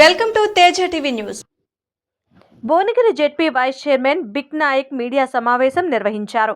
Welcome to Teja TV news. Bhuvanagiri ZP vice chairman big Nayak media సమావేశం నిర్వహించారు.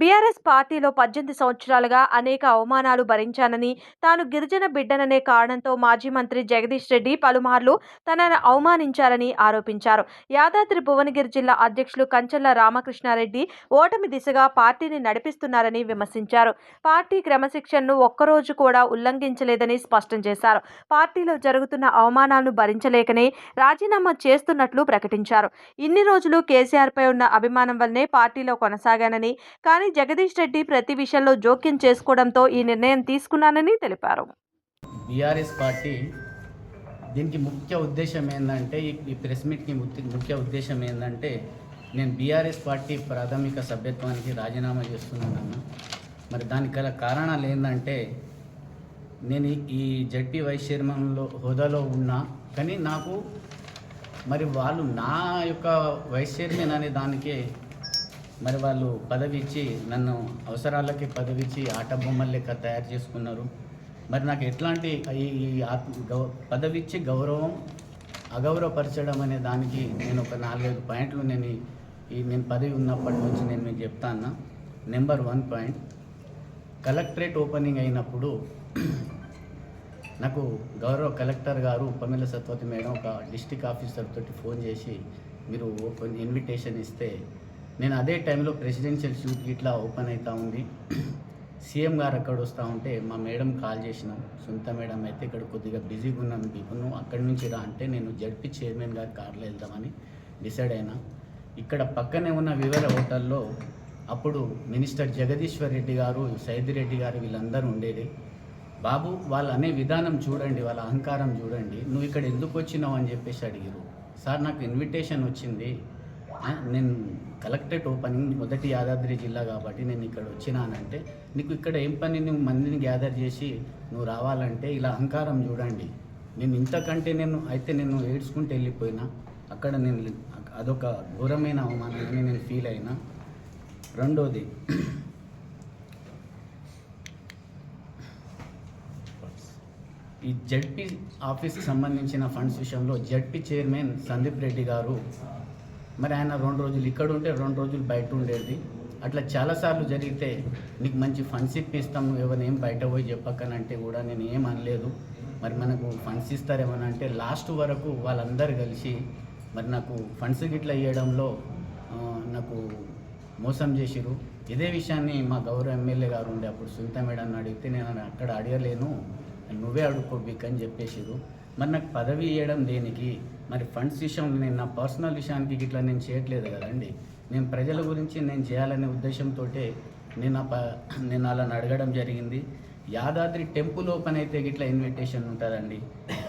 BRS పార్టీలో పద్దెనిమిది సంవత్సరాలుగా అనేక అవమానాలు భరించానని తాను గిరిజన బిడ్డననే కారణంతో మాజీ మంత్రి జగదీష్ రెడ్డి పలుమార్లు తనను అవమానించారని ఆరోపించారు. యాదాద్రి భువనగిరి జిల్లా అధ్యక్షులు కంచెల్ల రామకృష్ణారెడ్డి ఓటమి దిశగా పార్టీని నడిపిస్తున్నారని విమర్శించారు. పార్టీ క్రమశిక్షణను ఒక్కరోజు కూడా ఉల్లంఘించలేదని స్పష్టం చేశారు. పార్టీలో జరుగుతున్న అవమానాలను భరించలేకనే రాజీనామా చేస్తున్నట్లు ప్రకటించారు. ఇన్ని రోజులు కేసీఆర్పై ఉన్న అభిమానం వల్లనే పార్టీలో కొనసాగానని కానీ జగదీష్ రెడ్డి ప్రతి విషయంలో జోక్యం చేసుకోవడంతో ఈ నిర్ణయం తీసుకున్నానని తెలిపారు. బీఆర్ఎస్ పార్టీ దీనికి ముఖ్య ఉద్దేశం ఏంటంటే ఈ ప్రెస్ మీట్కి ముఖ్య ఉద్దేశం ఏంటంటే నేను బీఆర్ఎస్ పార్టీ ప్రాథమిక సభ్యత్వానికి రాజీనామా చేస్తున్నాను మరి దానికి గల కారణాలు ఏంటంటే నేను ఈ- ఈ జడ్పీ వైస్ చైర్మన్లో హోదాలో ఉన్నా కానీ నాకు మరి వాళ్ళు నా యొక్క వైస్ చైర్మన్ అనే దానికే మరి వాళ్ళు పదవి ఇచ్చి నన్ను అవసరాలకి పదవి ఇచ్చి ఆట బొమ్మల లెక్క తయారు చేసుకున్నారు. మరి నాకు ఎట్లాంటి ఈ ఈ ఆత్మ గౌ పదవి ఇచ్చి గౌరవం అగౌరవపరచడం అనే దానికి నేను ఒక నాలుగైదు పాయింట్లు నేను ఈ- నేను పదవి ఉన్నప్పటి నుంచి నేను మీకు చెప్తాను number one point collectorate opening అయినప్పుడు నాకు గౌరవ కలెక్టర్ గారు పమిల సత్వతి మేడం ఒక డిస్టిక్ ఆఫీసర్ తోటి ఫోన్ చేసి మీరు ఓపెన్ ఇన్విటేషన్ ఇస్తే నేను అదే టైంలో ప్రెసిడెన్షియల్ షూట్ ఇట్లా ఓపెన్ అవుతా ఉంది. సీఎం గారు అక్కడ వస్తూ ఉంటే మా మేడం కాల్ చేసినాం. సొంత మేడం అయితే ఇక్కడ కొద్దిగా బిజీగా ఉన్నాం బిగును అక్కడి నుంచి రా అంటే నేను జడ్పీ చైర్మన్ గారి కార్లో వెళ్దామని డిసైడ్ అయినా. ఇక్కడ పక్కనే ఉన్న వివర హోటల్లో అప్పుడు మినిస్టర్ జగదీశ్వర్ రెడ్డి గారు సైదిరెడ్డి గారు వీళ్ళందరూ ఉండేది. బాబు వాళ్ళు అనే విధానం చూడండి వాళ్ళ అహంకారం చూడండి. నువ్వు ఇక్కడ ఎందుకు వచ్చినావు అని చెప్పేసి అడిగారు సార్ నాకు ఇన్విటేషన్ వచ్చింది. నేను కలెక్టరేట్ ఓపెనింగ్ మొదటి యాదాద్రి జిల్లా కాబట్టి నేను ఇక్కడ వచ్చినానంటే నీకు ఇక్కడ ఏం పని? నువ్వు మందిని గ్యాదర్ చేసి నువ్వు రావాలంటే ఇలా అహంకారం చూడండి. నేను ఇంతకంటే నేను అయితే నేను ఏడ్చుకుంటూ వెళ్ళిపోయినా. అక్కడ నేను అదొక ఘోరమైన అవమానాన్ని నేను ఫీల్ అయినా. రెండోది ఈ జడ్పీ ఆఫీస్కి సంబంధించిన ఫండ్స్ విషయంలో జడ్పీ చైర్మన్ సందీప్ రెడ్డి గారు మరి ఆయన రెండు రోజులు ఇక్కడ ఉంటే రెండు రోజులు బయట ఉండేది. అట్లా చాలాసార్లు జరిగితే నీకు మంచి ఫండ్స్ ఇప్పిస్తాం నువ్వు ఎవరిని ఏం బయట పోయి చెప్పకనంటే కూడా నేను ఏం అనలేదు. మరి మనకు ఫండ్స్ ఇస్తారేమని అంటే లాస్ట్ వరకు వాళ్ళందరూ కలిసి మరి నాకు ఫండ్స్ గిట్లా ఇవ్వడంలో నాకు మోసం చేసిరు ఇదే విషయాన్ని మా గౌరవ ఎమ్మెల్యే గారు ఉండే అప్పుడు సునీత మేడం అడిగితే నేను అక్కడ అడగలేను. నువ్వే అడుక్కో అని చెప్పేసిరు మరి నాకు పదవి ఇవ్వడం దేనికి? మరి ఫండ్స్ విషయంలో నేను నా పర్సనల్ విషయానికి ఇట్లా నేను చేయట్లేదు కదండి. నేను ప్రజల గురించి నేను చేయాలనే ఉద్దేశంతో నేను ప- నేను అలా అడగడం జరిగింది. యాదాద్రి టెంపుల్ ఓపెన్ అయితే ఇట్లా ఇన్విటేషన్ ఉంటుందండి.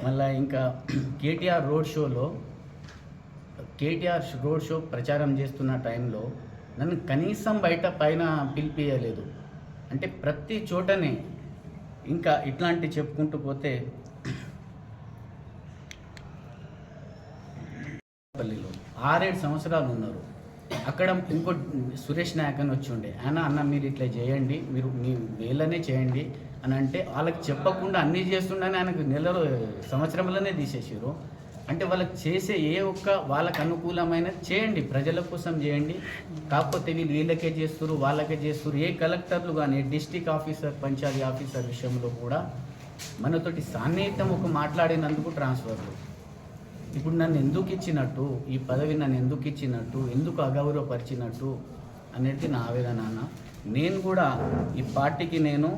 మళ్ళీ ఇంకా కేటీఆర్ రోడ్ షోలో కేటీఆర్ రోడ్ షో ప్రచారం చేస్తున్న టైంలో నన్ను కనీసం బయట పైన పిలిపియలేదు అంటే ప్రతి చోటనే ఇంకా ఇట్లాంటి చెప్పుకుంటూ పోతే పల్లిలో ఆరేడు సంవత్సరాలు ఉన్నారు. అక్కడ ఇంకో సురేష్ నాయక్ అని వచ్చి ఉండే. ఆయన అన్న మీరు ఇట్లా చేయండి మీరు మీ వేళ్ళనే చేయండి అని అంటే వాళ్ళకి చెప్పకుండా అన్నీ చేస్తుండని ఆయనకు నెలలో సంవత్సరంలోనే తీసేసారు అంటే వాళ్ళకి చేసే ఏ ఒక్క వాళ్ళకి అనుకూలమైన చేయండి. ప్రజల కోసం చేయండి. కాకపోతే వీళ్ళు వీళ్ళకే చేస్తారు వాళ్ళకే చేస్తారు ఏ కలెక్టర్లు కానీ డిస్టిక్ ఆఫీసర్ పంచాయతీ ఆఫీసర్ విషయంలో కూడా మనతోటి సాన్నిహితం ఒక మాట్లాడినందుకు ట్రాన్స్ఫర్లు ఇప్పుడు నన్ను ఎందుకు ఇచ్చినట్టు ఈ పదవి నన్ను ఎందుకు ఇచ్చినట్టు ఎందుకు అగౌరవపరిచినట్టు అనేది నా ఆవేదన అన్న నేను కూడా ఈ పార్టీకి నేను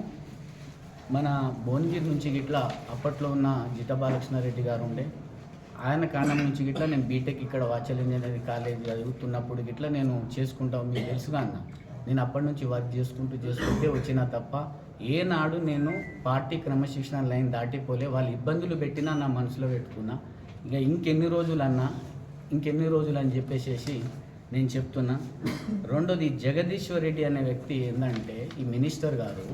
మన భువనగిరి నుంచి గిట్లా అప్పట్లో ఉన్న జిత బాలకృష్ణారెడ్డి గారు ఉండే ఆయన కారణం నుంచి గిట్లా నేను బీటెక్ ఇక్కడ వాచల్ ఇంజనీరింగ్ కాలేజ్ చదువుతున్నప్పుడు గిట్లా నేను చేసుకుంటాం మీకు తెలుసుగా అన్న. నేను అప్పటి నుంచి వర్క్ చేసుకుంటూ చేసుకుంటే వచ్చినా తప్ప ఏనాడు నేను పార్టీ క్రమశిక్షణ లైన్ దాటిపోలే వాళ్ళు ఇబ్బందులు పెట్టినా నా మనసులో పెట్టుకున్నా. ఇక ఇంకెన్ని రోజులన్నా ఇంకెన్ని రోజులు అని చెప్పేసేసి నేను చెప్తున్నా. రెండోది జగదీశ్వర్ రెడ్డి అనే వ్యక్తి ఏంటంటే ఈ మినిస్టర్ గారు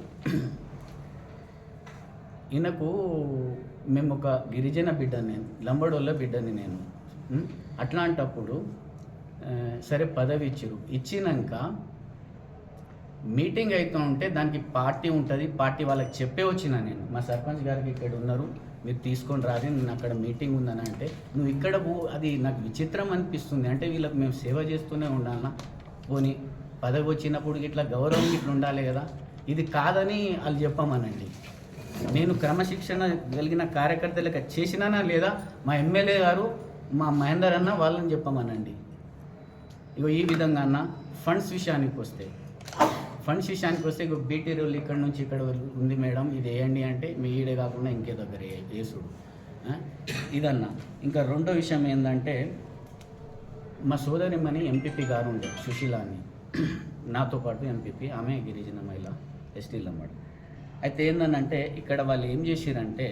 ఈయనకు మేము ఒక గిరిజన బిడ్డని నేను లంబడోళ్ళ బిడ్డని నేను. అట్లాంటప్పుడు సరే పదవి ఇచ్చిరు. ఇచ్చినాక మీటింగ్ అవుతూ ఉంటే దానికి పార్టీ ఉంటుంది. పార్టీ వాళ్ళకి చెప్పే వచ్చిన నేను. మా సర్పంచ్ గారికి ఇక్కడ ఉన్నారు. మీరు తీసుకొని రాని నేను అక్కడ మీటింగ్ ఉందని అంటే నువ్వు ఇక్కడ పో అది నాకు విచిత్రం అనిపిస్తుంది. అంటే వీళ్ళకి మేము సేవ చేస్తూనే ఉండాలన్నా పోనీ పదవి వచ్చినప్పుడు ఇట్లా గౌరవం ఇట్లా ఉండాలి కదా? ఇది కాదని వాళ్ళు చెప్పమనండి. నేను క్రమశిక్షణ కలిగిన కార్యకర్తలకు చేసినానా లేదా? మా ఎమ్మెల్యే గారు మా మహేందర్ అన్న వాళ్ళని చెప్పమనండి. ఇగో ఈ విధంగా అన్న ఫండ్స్ విషయానికి వస్తే ఫండ్స్ విషయానికి వస్తే ఇగో బీటీ రోల్ ఇక్కడ నుంచి ఇక్కడ ఉంది మేడం ఇది వేయండి అంటే మీ ఈడే కాకుండా ఇంకే దగ్గర వేసుడు ఇదన్న. ఇంకా రెండో విషయం ఏంటంటే మా సోదరిమణి ఎంపీపీ గారు ఉండే సుశీల అని నాతో పాటు ఎంపీపీ ఆమె గిరిజన మహిళ ఎస్టీలు అన్నమాట అయితే ఏందనంటే ఇక్కడ వాళ్ళు ఏం చేసిరంటే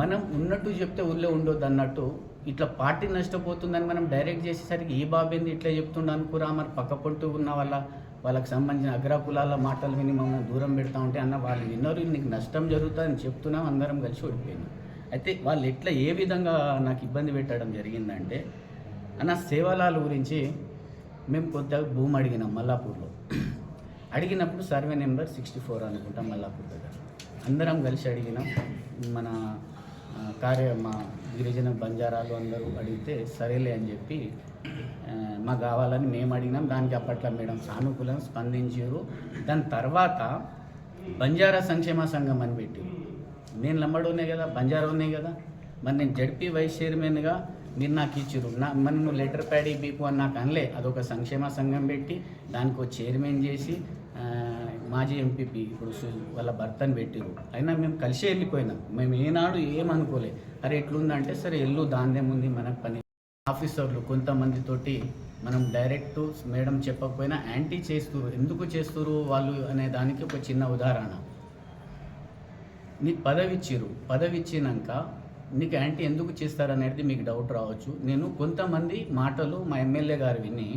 మనం ఉన్నట్టు చెప్తే ఊళ్ళో ఉండొద్దు అన్నట్టు ఇట్లా పార్టీ నష్టపోతుందని మనం డైరెక్ట్ చేసేసరికి ఈ బాబేంది ఇట్లా చెప్తుండ అనుకురా? మరి పక్క పొట్టు ఉన్న వాళ్ళ వాళ్ళకి సంబంధించిన అగ్రకులాల మాటలు విని మమ్మల్ని దూరం పెడతా ఉంటే అన్న వాళ్ళు విన్నారు నీకు నష్టం జరుగుతుందని చెప్తున్నాం అందరం కలిసి ఓడిపోయినాం. అయితే వాళ్ళు ఎట్లా ఏ విధంగా నాకు ఇబ్బంది పెట్టడం జరిగిందంటే అన్న సేవలాల గురించి మేము కొద్దిగా భూమి అడిగినాం మల్లాపూర్లో. అడిగినప్పుడు సర్వే నెంబర్ సిక్స్టీ ఫోర్ అనుకుంటాం మల్లాపూర్ దగ్గర. అందరం కలిసి అడిగినాం. మన కార్య మా గిరిజన బంజారాలు అందరూ అడిగితే సరేలే అని చెప్పి మాకు కావాలని మేము అడిగినాం. దానికి అప్పట్లో మేడం సానుకూలం స్పందించారు. దాని తర్వాత బంజారా సంక్షేమ సంఘం అని పెట్టి నేను లంబడునే కదా బంజారా ఉన్నాయి కదా. మరి నేను జడ్పీ వైస్ చైర్మన్గా మీరు నాకు ఇచ్చిర్రు. నా మరి నువ్వు లెటర్ ప్యాడీ బీపు అని నాకు అనలే. అదొక సంక్షేమ సంఘం పెట్టి దానికి ఒక చైర్మన్ చేసి మాజీ ఎంపీపీ ఇప్పుడు వాళ్ళ భర్తని పెట్టిరు అయినా మేము కలిసి వెళ్ళిపోయినాం. మేము ఏనాడు ఏమనుకోలే అరే ఎట్లుందంటే సరే ఎల్లు దాందేముంది మనకు పని. ఆఫీసర్లు కొంతమందితోటి మనం డైరెక్ట్ మేడం చెప్పకపోయినా యాంటీ చేస్తురు ఎందుకు చేస్తురు వాళ్ళు అనే దానికి ఒక చిన్న ఉదాహరణ. నీకు పదవి ఇచ్చిర్రు పదవి ఇచ్చినాక నీకు యాంటీ ఎందుకు చేస్తారనేది మీకు డౌట్ రావచ్చు. నేను కొంతమంది మాటలు మా ఎమ్మెల్యే గారు విని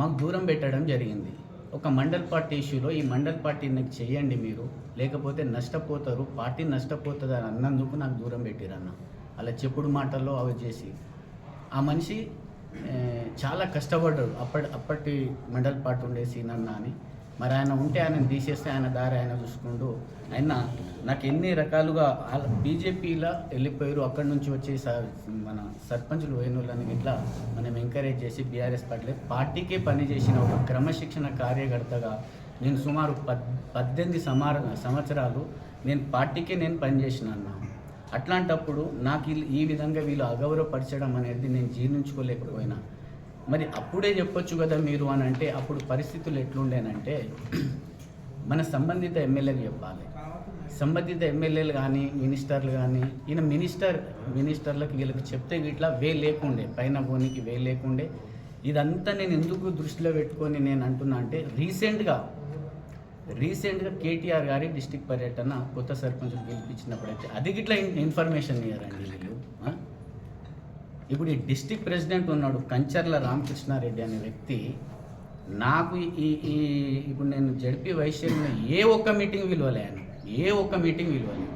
మాకు దూరం పెట్టడం జరిగింది. ఒక మండల్ పార్టీ ఇష్యూలో ఈ మండల్ పార్టీ నాకు చేయండి మీరు. లేకపోతే నష్టపోతారు. పార్టీ నష్టపోతుంది అని అన్నందుకు నాకు దూరం పెట్టిరన్న. అలా చెప్పుడు మాటల్లో అవి చేసి. ఆ మనిషి చాలా కష్టపడ్డాడు. అప్పటి అప్పటి మండల్ పార్టీ ఉండే సీనన్న అని. మరి ఆయన ఉంటే ఆయన తీసేస్తే ఆయన దారి ఆయన చూసుకుంటూ ఆయన నాకు ఎన్ని రకాలుగా బీజేపీలో వెళ్ళిపోయారు అక్కడి నుంచి వచ్చి స- మన సర్పంచులు పోయిన వాళ్ళని ఇట్లా మనం ఎంకరేజ్ చేసి బీఆర్ఎస్ పార్టీ పార్టీకే పనిచేసిన ఒక క్రమశిక్షణ కార్యకర్తగా నేను సుమారు పద్ పద్దెనిమిది సమార సంవత్సరాలు నేను పార్టీకే నేను పనిచేసిన అన్న. అట్లాంటప్పుడు నాకు ఈ విధంగా వీళ్ళు అగౌరవపరచడం అనేది నేను జీర్ణించుకోలేకపోయినా. మరి అప్పుడే చెప్పొచ్చు కదా మీరు అని అంటే అప్పుడు పరిస్థితులు ఎట్లుండేనంటే మన సంబంధిత ఎమ్మెల్యేలు చెప్పాలి. సంబంధిత ఎమ్మెల్యేలు కానీ మినిస్టర్లు కానీ ఈయన మినిస్టర్ మినిస్టర్లకు వీళ్ళకి చెప్తే ఇట్లా వే లేకుండే పైన పోనీకి వే లేకుండే. ఇదంతా నేను ఎందుకు దృష్టిలో పెట్టుకొని నేను అంటున్నా అంటే రీసెంట్గా రీసెంట్గా కేటీఆర్ గారి డిస్టిక్ పర్యటన కొత్త సర్పంచ్ గెలిపించినప్పుడైతే అది గిట్లా ఇన్- ఇన్ఫర్మేషన్ ఇయ్యారండి వీళ్ళు. ఇప్పుడు ఈ డిస్టిక్ ప్రెసిడెంట్ ఉన్నాడు కంచర్ల రామకృష్ణారెడ్డి అనే వ్యక్తి. నాకు ఈ ఈ ఇప్పుడు నేను జడ్పీ వైస్ చైర్మన్ ఏ ఒక్క మీటింగ్ విలువలేను ఏ ఒక్క మీటింగ్ విలువలేను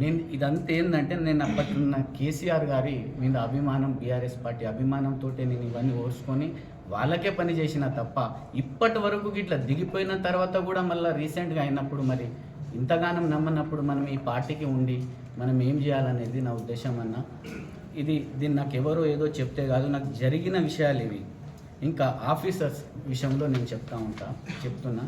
నేను ఇదంతా ఏంటంటే నేను అప్పట్లో కేసీఆర్ గారి మీద అభిమానం బీఆర్ఎస్ పార్టీ అభిమానంతో నేను ఇవన్నీ ఓర్చుకొని వాళ్ళకే పని చేసిన తప్ప ఇప్పటి వరకు ఇట్లా దిగిపోయిన తర్వాత కూడా మళ్ళీ రీసెంట్గా అయినప్పుడు మరి ఇంతగానం నమ్మనప్పుడు మనం ఈ పార్టీకి ఉండి మనం ఏం చేయాలనేది నా ఉద్దేశం అన్న. ఇది దీన్ని నాకు ఎవరో ఏదో చెప్తే కాదు నాకు జరిగిన విషయాలు ఇవి. ఇంకా ఆఫీసర్స్ విషయంలో నేను చెప్తా ఉంటా చెప్తున్నా.